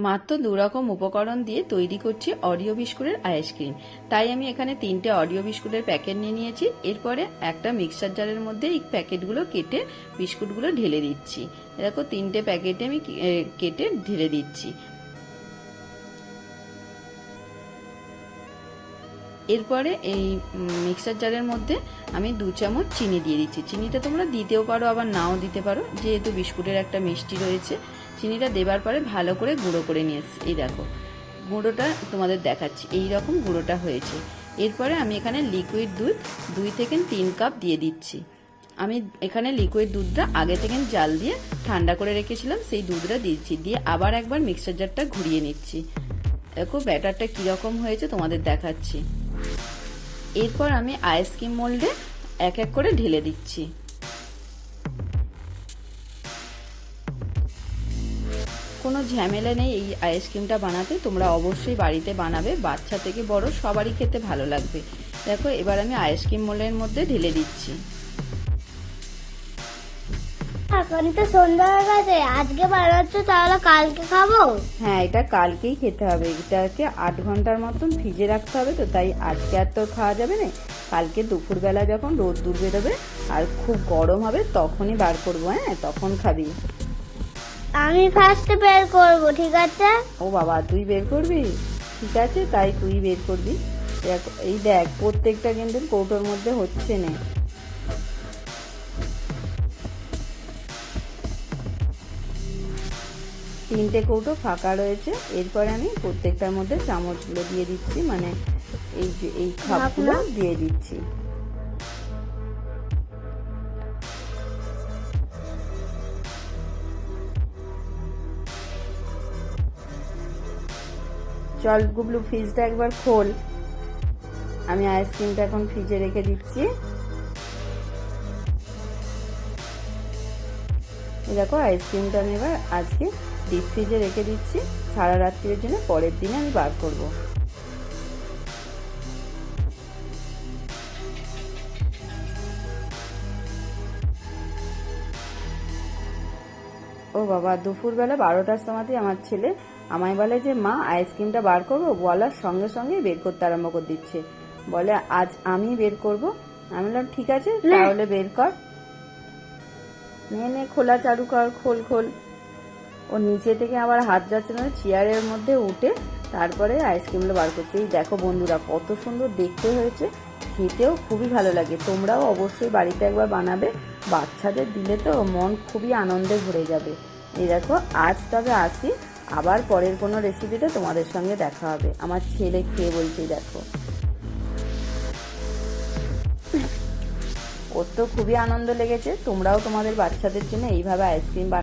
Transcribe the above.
মাত্র দুরকম উপকরণ দিয়ে তৈরি করছি অডিও বিস্কুটের আইসক্রিম তাই আমি এখানে তিনটে অডিও বিস্কুটের প্যাকেট নিয়ে নিয়েছি। এরপরে একটা মিক্সার জারের মধ্যে এই প্যাকেটগুলো কেটে বিস্কুটগুলো ঢেলে দিচ্ছি। দেখো, তিনটে প্যাকেটে আমি কেটে ঢেলে দিচ্ছি। এরপরে এই মিক্সার জারের মধ্যে আমি দু চামচ চিনি দিয়ে দিচ্ছি। চিনিটা তোমরা দিতেও পারো, আবার নাও দিতে পারো। যেহেতু বিস্কুটের একটা মিষ্টি রয়েছে চিনিটা দেবার পরে ভালো করে গুঁড়ো করে নিয়ে এসছি। এই দেখো, গুঁড়োটা তোমাদের দেখাচ্ছি। এই রকম গুঁড়োটা হয়েছে। এরপরে আমি এখানে লিকুইড দুধ দুই থেকে তিন কাপ দিয়ে দিচ্ছি। আমি এখানে লিকুইড দুধটা আগে থেকে জাল দিয়ে ঠান্ডা করে রেখেছিলাম, সেই দুধটা দিচ্ছি। দিয়ে আবার একবার মিক্সার জারটা ঘুরিয়ে নিচ্ছি। দেখো ব্যাটারটা কীরকম হয়েছে তোমাদের দেখাচ্ছি। এরপর আমি আইসক্রিম মোল্ডে এক এক করে ঢেলে দিচ্ছি। কোনো ঝামেলা নেই এই আইসক্রিমটা বানাতে তোমরা অবশ্যই বাড়িতে বানাবে বাচ্চা থেকে বড় সবারই খেতে ভালো লাগবে। দেখো এবার আমি আইসক্রিম মোল্ডের মধ্যে ঢেলে দিচ্ছি। এখন তো সন্ধ্যা হয়ে গেছে আজকে বানাচ্ছ তাহলে কালকে খাব? হ্যাঁ এটা কালকেই খেতে হবে। এটাকে আট ঘণ্টার মতন ফ্রিজে রাখতে হবে তো তাই আজকে আর তো খাওয়া যাবে না। কালকে দুপুরবেলা যখন রোদ দূর বেরোবে আর খুব গরম হবে তখনই বার করব হ্যাঁ তখন খাবি। আমি ফার্স্টে বের করব ঠিক আছে? ও বাবা তুই বের করবি? ঠিক আছে তাই তুই বের করবি। এই দেখ প্রত্যেকটা কিন্তু কৌটোর মধ্যে হচ্ছে না। তিনটে কৌটো ফাঁকা রয়েছে। এরপরে আমি প্রত্যেকটার মধ্যে চামচগুলো দিয়ে দিচ্ছি মানে এই যে এই খাপগুলো দিয়ে দিচ্ছি। চল গুবলু ফ্রিজটা একবার খোল। আমি আইসক্রিমটা এখন ফ্রিজে রেখে দিচ্ছি। দেখো আইসক্রিমটা আমি এবার আজকে ডিপ ফ্রিজে রেখে দিচ্ছি। সারা রাত্রির জন্য পরের দিনে আমি বার করব। ও বাবা, দুপুরবেলা বারোটার সময়তে আমার ছেলে আমায় বলে যে মা আইসক্রিমটা বার করব বলার সঙ্গে সঙ্গে বের করতে আরম্ভ করে দিচ্ছে। বলে আজ আমি বের করব? আমি বললাম ঠিক আছে তাহলে বের কর। নে নে খোলা চালু কর খোল খোল। ও নিচে থেকে আবার হাত যাচ্ছে না চেয়ারের মধ্যে উঠে তারপরে আইসক্রিমগুলো বার করছে। এই দেখো বন্ধুরা কত সুন্দর দেখতে হয়েছে খেতেও খুবই ভালো লাগে। তোমরাও অবশ্যই বাড়িতে একবার বানাবে। বাচ্চাদের দিলে তো মন খুবই আনন্দে ভরে যাবে। এই দেখো আজ তবে আসি। আবার পরের কোনো রেসিপিতে তোমাদের সঙ্গে দেখা হবে। আমার ছেলে খেয়ে বলছে দেখো। ওর তো খুবই আনন্দ লেগেছে। তোমরাও তোমাদের বাচ্চাদের জন্য এইভাবে আইসক্রিম